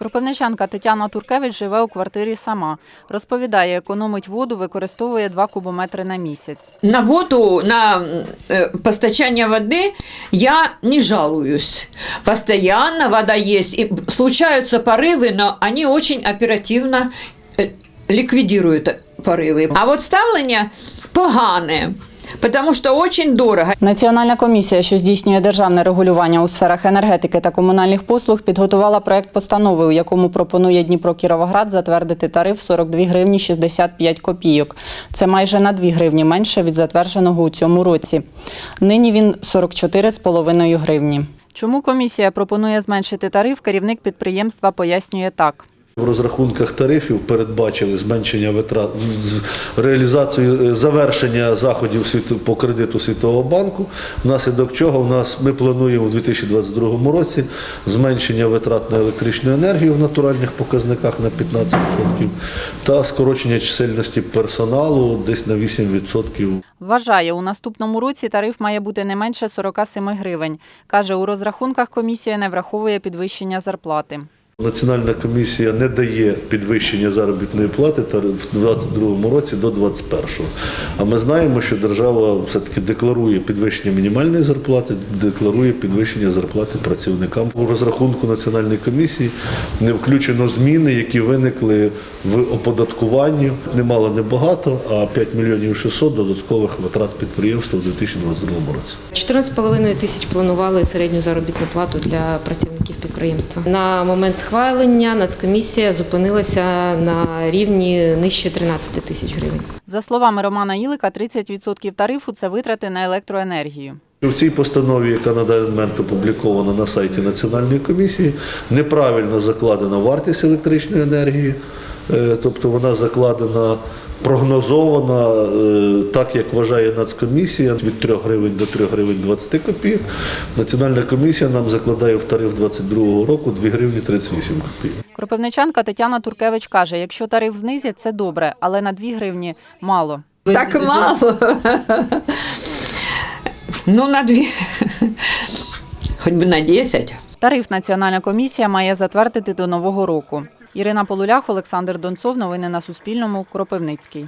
Кропивничанка Тетяна Туркевич живе у квартирі сама. Розповідає, економить воду, використовує 2 кубометри на місяць. На воду, на э, постачание воды я не жалуюсь. Постоянно вода есть. И случаются порывы, но они очень оперативно э, ликвидируют порывы. А вот ставлення погане, потому что очень дорого. Національна комісія, що здійснює державне регулювання у сферах енергетики та комунальних послуг, підготувала проект постанови, у якому пропонує Дніпро Кіровоград затвердити тариф 42 гривні 65 копійок. Це майже на 2 гривні менше від затвердженого у цьому році. Нині він 44,5 гривні. Чому комісія пропонує зменшити тариф? Керівник підприємства пояснює так. В розрахунках тарифів передбачили зменшення витрат реалізацію е, завершення заходів світу по кредиту Світового банку, внаслідок чого в нас ми плануємо у 2022 році зменшення витрат на електричну енергію в натуральних показниках на 15% та скорочення чисельності персоналу десь на 8%. Вважає, у наступному році тариф має бути не менше 47 гривень. Каже, у розрахунках комісія не враховує підвищення зарплати. Національна комісія не дає підвищення заробітної плати в 2022 році до 2021. А ми знаємо, що держава все-таки декларує підвищення мінімальної зарплати, декларує підвищення зарплати працівникам. У розрахунку Національної комісії не включено зміни, які виникли в оподаткуванні. Немало небагато, а 5 мільйонів 600 додаткових витрат підприємства у 2022 році. 14,5 тисяч планували середню заробітну плату для працівників підприємства. На момент схвалення Нацкомісія зупинилася на рівні нижче 13 тисяч гривень. За словами Романа Ілика, 30% тарифу це витрати на електроенергію. В цій постанові, яка на даний момент опублікована на сайті Національної комісії, неправильно закладена вартість електричної енергії, Е, тобто вона закладена прогнозована е, так, як вважає Нацкомісія, від 3 гривень до 3 гривень 20 копійок. Національна комісія нам закладає в тариф 2022 року 2 гривні 38 копійок. Кропивничанка Тетяна Туркевич каже, якщо тариф знизять, це добре, але на 2 гривні мало. Так мало. Ну, на дві. Хоч би на 10. Тариф Національна комісія має затвердити до нового року. Ірина Полулях, Олександр Донцов. Новини на Суспільному. Кропивницький.